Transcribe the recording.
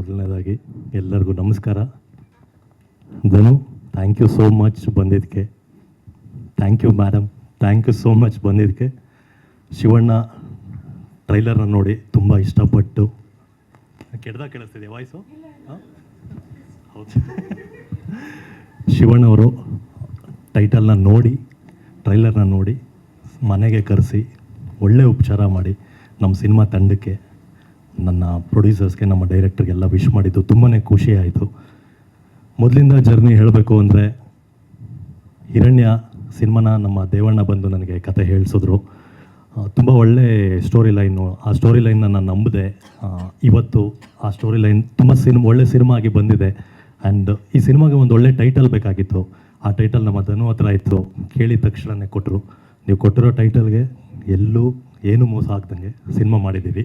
ಮೊದಲನೇದಾಗಿ ಎಲ್ಲರಿಗೂ ನಮಸ್ಕಾರ. Dhanu thank you so much ಬಂದಿದ್ದಕ್ಕೆ. Thank you madam thank you so much ಬಂದಿದ್ದಕ್ಕೆ. ಶಿವಣ್ಣ ಟ್ರೈಲರ್ನ ನೋಡಿ ತುಂಬ ಇಷ್ಟಪಟ್ಟು. ಕೆಡ್ದಾಗ ಕೇಳಿಸ್ತಿದೆ ವಾಯ್ಸು ಹೌದು. ಶಿವಣ್ಣ ಅವರು ಟೈಟಲ್ನ ನೋಡಿ ಟ್ರೈಲರ್ನ ನೋಡಿ, ಮನೆಗೆ ಕರೆಸಿ, ಒಳ್ಳೆ ಉಪಚಾರ ಮಾಡಿ, ನಮ್ಮ ಸಿನಿಮಾ ತಂಡಕ್ಕೆ ನನ್ನ ಪ್ರೊಡ್ಯೂಸರ್ಸ್ಗೆ ನಮ್ಮ ಡೈರೆಕ್ಟರ್ಗೆಲ್ಲ ವಿಶ್ ಮಾಡಿದ್ದು ತುಂಬಾ ಖುಷಿ ಆಯಿತು. ಮೊದಲಿಂದ ಜರ್ನಿ ಹೇಳಬೇಕು ಅಂದರೆ, ಹಿರಣ್ಯ ಸಿನಿಮಾನ ನಮ್ಮ ದೇವಣ್ಣ ಬಂದು ನನಗೆ ಕತೆ ಹೇಳಿಸಿದ್ರು. ತುಂಬ ಒಳ್ಳೆ ಸ್ಟೋರಿ ಲೈನು ಆ ಸ್ಟೋರಿ ಲೈನ್ನ ನಾನು ನಂಬಿದೆ. ಇವತ್ತು ಆ ಸ್ಟೋರಿ ಲೈನ್ ತುಂಬ ಸಿನಿಮಾ, ಒಳ್ಳೆ ಸಿನಿಮಾ ಆಗಿ ಬಂದಿದೆ. ಆ್ಯಂಡ್ ಈ ಸಿನಿಮಾಗೆ ಒಂದು ಒಳ್ಳೆ ಟೈಟಲ್ ಬೇಕಾಗಿತ್ತು. ಆ ಟೈಟಲ್ ನಮ್ಮ ಧನು ಹತ್ರ ಇತ್ತು. ಕೇಳಿದ ತಕ್ಷಣನೇ ಕೊಟ್ಟರು ನೀವು ಕೊಟ್ಟಿರೋ ಟೈಟಲ್ಗೆ ಎಲ್ಲೂ ಏನು ಮೋಸ ಆಗ್ದಂಗೆ ಸಿನಿಮಾ ಮಾಡಿದ್ದೀವಿ.